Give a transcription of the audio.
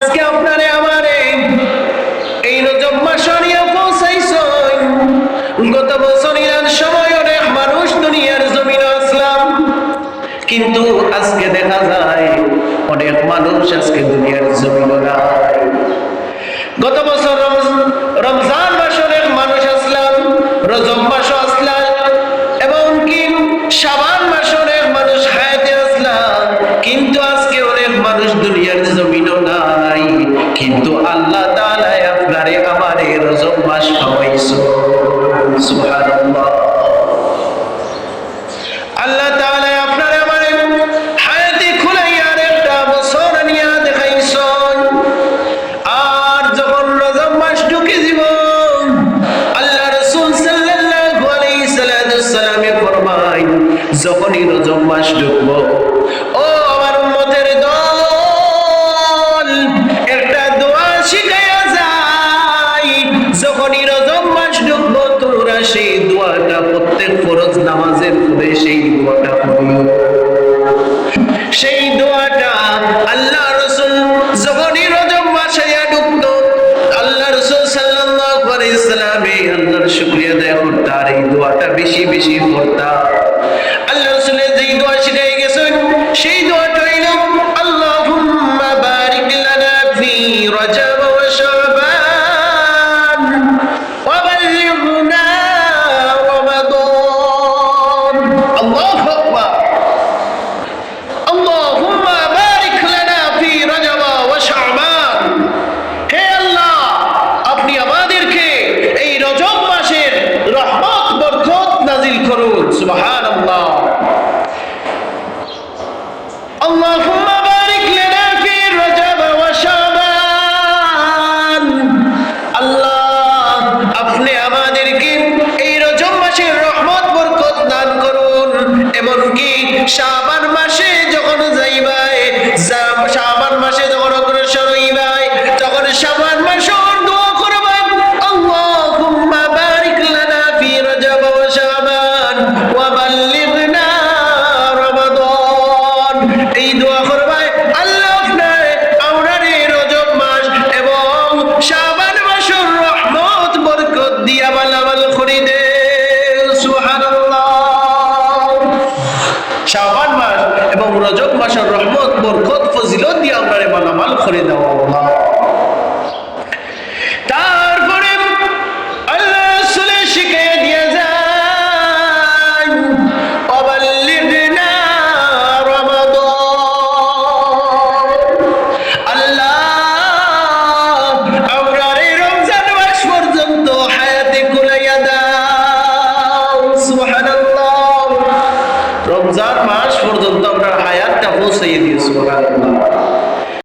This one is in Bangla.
আজকে আপনারে আমারে এই রজব মাস নিয়ে পৌঁছাইছ। গত বছর ইরান সময় অনেক মানুষ দুনিয়ার জমিন আসলাম, কিন্তু আজকে দেখা যায় অনেক মানুষ আজকে দুনিয়ার জমিন গত বছর রমজ- রমজান মাস অনেক মানুষ আসলাম রজব মাস আসলাম এবং কি শাবান মাস অনেক মানুষ হায়াতে আসলাম কিন্তু আজকে অনেক মানুষ দুনিয়ার জমিনও নাই কিন্তু আল্লাহ তাআলা আপনারে আমারে রজব মাস আল্লাহ আপনারে আমারে একটা বছর আর যখন রজব মাস ঢুকে দিব আল্লাহ রাসূল সাল্লাল্লাহু আলাইহি সাল্লামে ফরমায়, যখনই রজব মাস ঢুকবো, ও আমার উম্মতের দল আলাইহি সাল্লামে আল্লাহর শুকরিয়া আদায় করতে আর এই দোয়াটা বেশি বেশি পড়তা আল্লাহ রসুলের যেই দোয়া শিখাই গেছেন, সেই দোয়াটা হইল, আল্লাহুম্মা বারিক লানা শাবান ওয়া বাল্লিগনা আল্লাহ শাবান মাস এবং রজব মাসের রহমত বরকত ফজিলত দিয়ে আমরা মালামাল রমজান মাস পর্যন্ত আমরা হায়াতটা পৌঁছাইয়ে দিয়েছে